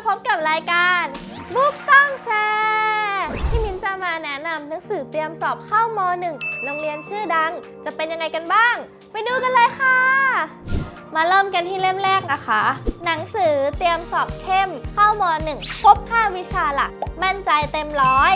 าพบกับรายการบุ๊กต้องแชร์ที่มินจะมาแนะนำหนังสือเตรียมสอบเข้ามหนึ่งโรงเรียนชื่อดัง จะเป็นยังไงกันบ้าง ไปดูกันเลยค่ะ มาเริ่มกันที่เล่มแรกนะคะ หนังสือเตรียมสอบเข้มเข้ามหนึ่งครบ 5 วิชาหลัก มั่นใจเต็มร้อย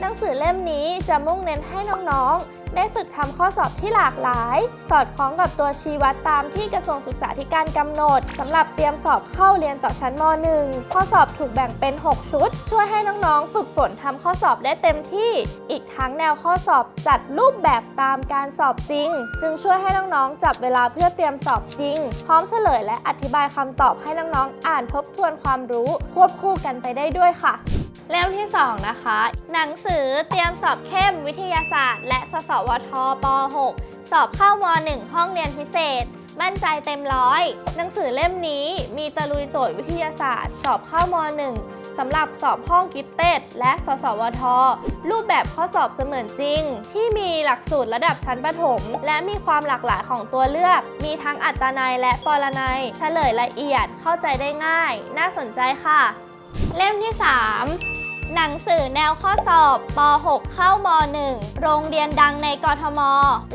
หนังสือเล่มนี้จะมุ่งเน้นให้น้องๆ ได้ฝึกทำข้อสอบที่หลากหลาย สอดคล้องกับตัวชี้วัดตามที่กระทรวงศึกษาธิการกำหนดสำหรับเตรียมสอบเข้าเรียนต่อชั้นม .1 ข้อสอบถูกแบ่งเป็น 6 ชุด ช่วยให้น้องๆ ฝึกฝนทำข้อสอบได้เต็มที่ อีกทั้งแนวข้อสอบจัดรูปแบบตามการสอบจริง จึงช่วยให้น้องๆ จับเวลาเพื่อเตรียมสอบจริง พร้อมเฉลยและอธิบายคำตอบให้น้องๆ อ่านทบทวนความรู้ ควบคู่กันไปได้ด้วยค่ะ เล่มที่ 2 นะคะ หนังสือเตรียมสอบเข้มวิทยาศาสตร์ และสสวทป .6 สอบเข้าม 1 ห้องเรียนพิเศษ มั่นใจเต็มร้อย หนังสือเล่มนี้มีตะลุยโจทย์วิทยาศาสตร์ สอบเข้าม 1 สำหรับสอบห้องกิฟเต็ดและสสวท รูปแบบข้อสอบเสมือนจริง ที่มีหลักสูตรระดับชั้นประถม และมีความหลากหลายของตัวเลือก มีทั้งอัตนัยและปรนัยเฉลยละเอียดเข้าใจได้ง่าย น่าสนใจค่ะ เล่มที่ 3 หนังสือแนวข้อสอบป .6 เข้าม .1 โรงเรียนดังในกทม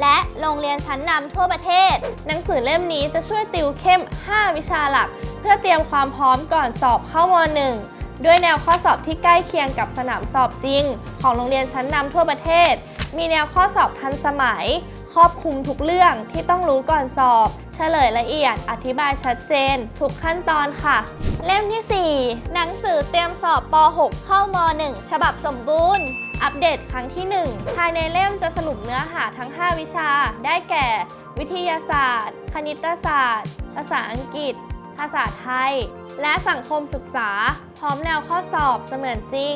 และโรงเรียนชั้นนำทั่วประเทศ หนังสือเล่มนี้จะช่วยติวเข้ม 5 วิชาหลัก เพื่อเตรียมความพร้อมก่อนสอบเข้าม .1 ด้วยแนวข้อสอบที่ใกล้เคียงกับสนามสอบจริง ของโรงเรียนชั้นนำทั่วประเทศ มีแนวข้อสอบทันสมัย ครอบคลุมทุกเรื่องที่ต้องรู้ก่อนสอบ เฉลยละเอียด อธิบายชัดเจน ทุกขั้นตอนค่ะ เล่มที่ 4 หนังสือเตรียมสอบป .6 เข้าม .1 ฉบับสมบูรณ์อัปเดตครั้งที่ 1 ภายในเล่มจะสรุปเนื้อหาทั้ง 5 วิชา ได้แก่ วิทยาศาสตร์ คณิตศาสตร์ ภาษาอังกฤษ ภาษาไทย และสังคมศึกษา พร้อมแนวข้อสอบเสมือนจริง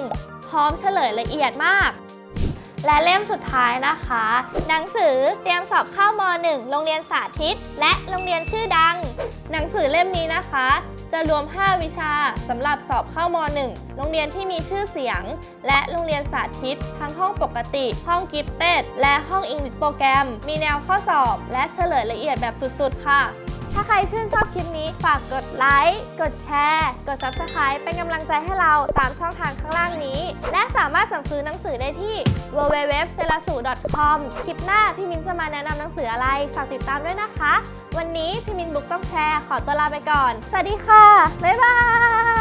พร้อมเฉลยละเอียดมาก และเล่มสุดท้ายนะคะ หนังสือเตรียมสอบเข้าม .1 โรงเรียนสาธิต และโรงเรียนชื่อดัง หนังสือเล่มนี้นะคะ จะรวม 5 วิชาสำหรับสอบเข้าม .1 โรงเรียนที่มีชื่อเสียง และโรงเรียนสาธิต ทั้งห้องปกติ ห้องกิฟเต็ดและห้องอังกฤษโปรแกรม มีแนวข้อสอบ และเฉลยละเอียดแบบสุดๆ ค่ะ ถ้าใครชื่นชอบคลิปนี้ฝากกดไลค์ กดแชร์ กด Subscribe เป็นกำลังใจให้เราตามช่องทางข้างล่างนี้ และสามารถสั่งซื้อหนังสือได้ที่ www.selasu.com คลิปหน้าพี่มินจะมาแนะนำหนังสืออะไร ฝากติดตามด้วยนะคะ วันนี้พี่มินบุ๊กต้องแชร์ ขอตัวลาไปก่อน สวัสดีค่ะ บ๊ายบาย